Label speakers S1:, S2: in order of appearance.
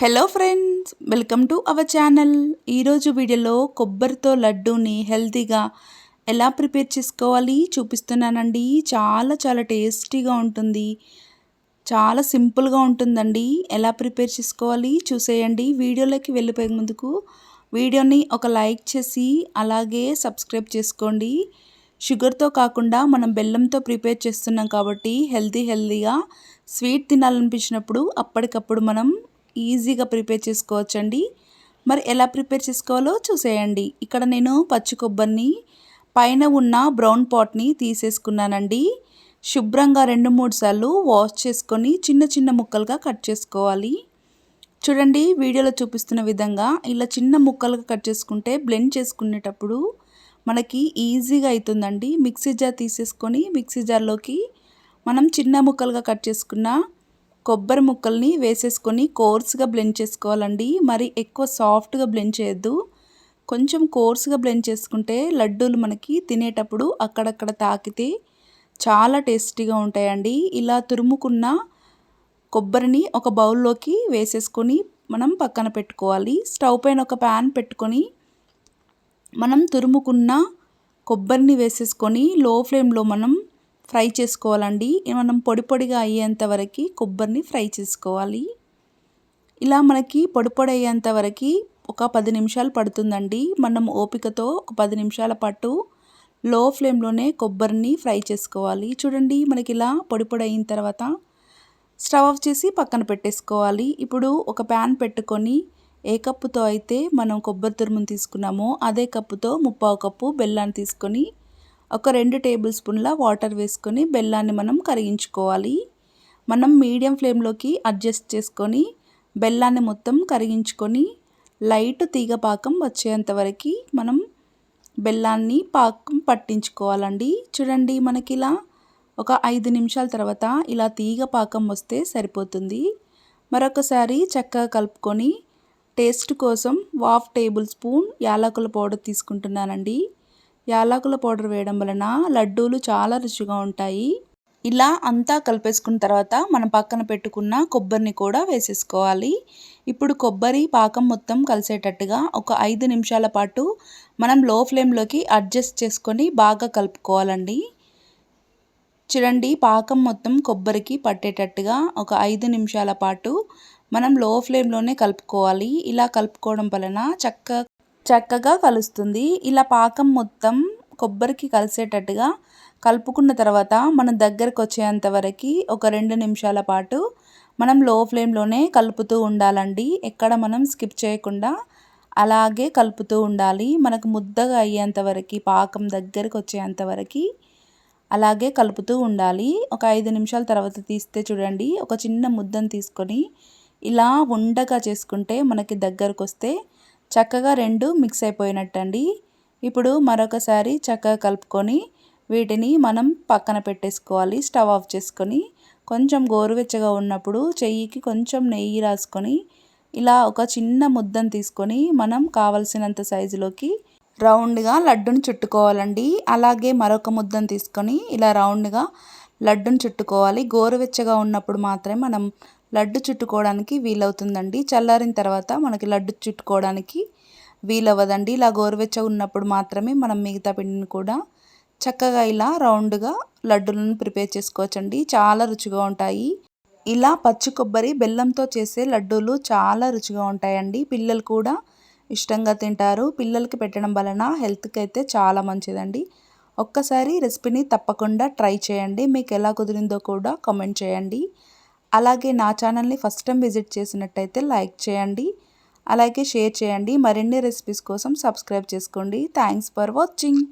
S1: Hello friends welcome to our channel ఈరోజు వీడియోలో కొబ్బరితో లడ్డూని హెల్తీగా ఎలా ప్రిపేర్ చేసుకోవాలి చూపిస్తున్నానండి. చాలా చాలా టేస్టీగా ఉంటుంది. చాలా సింపుల్గా ఉంటుందండి. ఎలా ప్రిపేర్ చేసుకోవాలి చూసేయండి. వీడియోలోకి వెళ్ళిపోయే ముందుకు వీడియోని ఒక లైక్ చేసి అలాగే సబ్స్క్రైబ్ చేసుకోండి. షుగర్తో కాకుండా మనం బెల్లంతో ప్రిపేర్ చేస్తున్నాం కాబట్టి హెల్తీ హెల్తీగా స్వీట్ తినాలనిపించినప్పుడు అప్పటికప్పుడు మనం ఈజీగా ప్రిపేర్ చేసుకోవచ్చండి. మరి ఎలా ప్రిపేర్ చేసుకోవాలో చూసేయండి. ఇక్కడ నేను పచ్చి కొబ్బరిని పైన ఉన్న బ్రౌన్ పాట్ని తీసేసుకున్నానండి. శుభ్రంగా రెండు మూడు సార్లు వాష్ చేసుకొని చిన్న చిన్న ముక్కలుగా కట్ చేసుకోవాలి. చూడండి వీడియోలో చూపిస్తున్న విధంగా ఇలా చిన్న ముక్కలుగా కట్ చేసుకుంటే బ్లెండ్ చేసుకునేటప్పుడు మనకి ఈజీగా అవుతుందండి మిక్సీ జార్ తీసేసుకొని మిక్సీ జార్లోకి మనం చిన్న ముక్కలుగా కట్ చేసుకున్న కొబ్బరి ముక్కల్ని వేసేసుకొని కోర్స్గా బ్లెండ్ చేసుకోవాలండి. మరి ఎక్కువ సాఫ్ట్గా బ్లెండ్ చేయొద్దు. కొంచెం కోర్స్గా బ్లెండ్ చేసుకుంటే లడ్డూలు మనకి తినేటప్పుడు అక్కడక్కడ తాకితే చాలా టేస్టీగా ఉంటాయండి. ఇలా తురుముకున్న కొబ్బరిని ఒక బౌల్లోకి వేసేసుకొని మనం పక్కన పెట్టుకోవాలి. స్టవ్ పైన ఒక ప్యాన్ పెట్టుకొని మనం తురుముకున్న కొబ్బరిని వేసేసుకొని లో ఫ్లేమ్లో మనం ఫ్రై చేసుకోవాలండి. మనం పొడి పొడిగా అయ్యేంత వరకు కొబ్బరిని ఫ్రై చేసుకోవాలి. ఇలా మనకి పొడి పొడి అయ్యేంత వరకు ఒక పది నిమిషాలు పడుతుందండి. మనం ఓపికతో ఒక పది నిమిషాల పాటు లో ఫ్లేమ్లోనే కొబ్బరిని ఫ్రై చేసుకోవాలి. చూడండి మనకి ఇలా పొడి పొడి అయిన తర్వాత స్టవ్ ఆఫ్ చేసి పక్కన పెట్టేసుకోవాలి. ఇప్పుడు ఒక ప్యాన్ పెట్టుకొని ఏ కప్పుతో అయితే మనం కొబ్బరి తురుమును తీసుకున్నామో అదే కప్పుతో ముప్పావు కప్పు బెల్లాన్ని తీసుకొని ఒక రెండు టేబుల్ స్పూన్ల వాటర్ వేసుకొని బెల్లాన్ని మనం కరిగించుకోవాలి. మనం మీడియం ఫ్లేమ్లోకి అడ్జస్ట్ చేసుకొని బెల్లాన్ని మొత్తం కరిగించుకొని లైట్ తీగ పాకం వచ్చేంత వరకు మనం బెల్లాన్ని పాకం పట్టించుకోవాలండి. చూడండి మనకి ఇలా ఒక ఐదు నిమిషాల తర్వాత ఇలా తీగ పాకం వస్తే సరిపోతుంది. మరొకసారి చక్కగా కలుపుకొని టేస్ట్ కోసం హాఫ్ టేబుల్ స్పూన్ యాలకుల పౌడర్ తీసుకుంటున్నానండి. యాలకుల పౌడర్ వేయడం వలన లడ్డూలు చాలా రుచిగా ఉంటాయి. ఇలా అంతా కలిపేసుకున్న తర్వాత మనం పక్కన పెట్టుకున్న కొబ్బరిని కూడా వేసేసుకోవాలి. ఇప్పుడు కొబ్బరి పాకం మొత్తం కలిసేటట్టుగా ఒక ఐదు నిమిషాల పాటు మనం లో ఫ్లేమ్లోకి అడ్జస్ట్ చేసుకొని బాగా కలుపుకోవాలండి. చూడండి పాకం మొత్తం కొబ్బరికి పట్టేటట్టుగా ఒక ఐదు నిమిషాల పాటు మనం లో ఫ్లేమ్లోనే కలుపుకోవాలి. ఇలా కలుపుకోవడం వలన చక్క చక్కగా కలుస్తుంది. ఇలా పాకం మొత్తం కొబ్బరికి కలిసేటట్టుగా కలుపుకున్న తర్వాత మన దగ్గరకు వచ్చేంత వరకు ఒక రెండు నిమిషాల పాటు మనం లో ఫ్లేమ్లోనే కలుపుతూ ఉండాలండి. ఎక్కడ మనం స్కిప్ చేయకుండా అలాగే కలుపుతూ ఉండాలి. మనకు ముద్దగా అయ్యేంత వరకు పాకం దగ్గరకు వచ్చేంత వరకు అలాగే కలుపుతూ ఉండాలి. ఒక ఐదు నిమిషాల తర్వాత తీస్తే చూడండి ఒక చిన్న ముద్దను తీసుకొని ఇలా ఉండగా చేసుకుంటే మనకి దగ్గరకు వస్తే చక్కగా రెండు మిక్స్ అయిపోయినట్టండి. ఇప్పుడు మరొకసారి చక్కగా కలుపుకొని వీటిని మనం పక్కన పెట్టేసుకోవాలి స్టవ్ ఆఫ్ చేసుకొని. కొంచెం గోరువెచ్చగా ఉన్నప్పుడు చెయ్యికి కొంచెం నెయ్యి రాసుకొని ఇలా ఒక చిన్న ముద్దను తీసుకొని మనం కావలసినంత సైజులోకి రౌండ్గా లడ్డును చుట్టుకోవాలండి. అలాగే మరొక ముద్దను తీసుకొని ఇలా రౌండ్గా లడ్డును చుట్టుకోవాలి. గోరువెచ్చగా ఉన్నప్పుడు మాత్రమే మనం లడ్డు చుట్టుకోవడానికి వీలవుతుందండి. చల్లారిన తర్వాత మనకి లడ్డు చుట్టుకోవడానికి వీలవ్వదండి. ఇలా గోరువెచ్చ ఉన్నప్పుడు మాత్రమే మనం మిగతా పిండిని కూడా చక్కగా ఇలా రౌండ్గా లడ్డులను ప్రిపేర్ చేసుకోవచ్చండి. చాలా రుచిగా ఉంటాయి. ఇలా పచ్చి కొబ్బరి బెల్లంతో చేసే లడ్డూలు చాలా రుచిగా ఉంటాయండి. పిల్లలు కూడా ఇష్టంగా తింటారు. పిల్లలకి పెట్టడం వలన హెల్త్కి అయితే చాలా మంచిదండి. ఒక్కసారి రెసిపీని తప్పకుండా ట్రై చేయండి. మీకు ఎలా కుదిరిందో కూడా కామెంట్ చేయండి. అలాగే నా ఛానల్ని ఫస్ట్ టైం విజిట్ చేసినట్టయితే లైక్ చేయండి అలాగే షేర్ చేయండి. మరిన్ని రెసిపీస్ కోసం సబ్స్క్రైబ్ చేసుకోండి. Thanks for watching.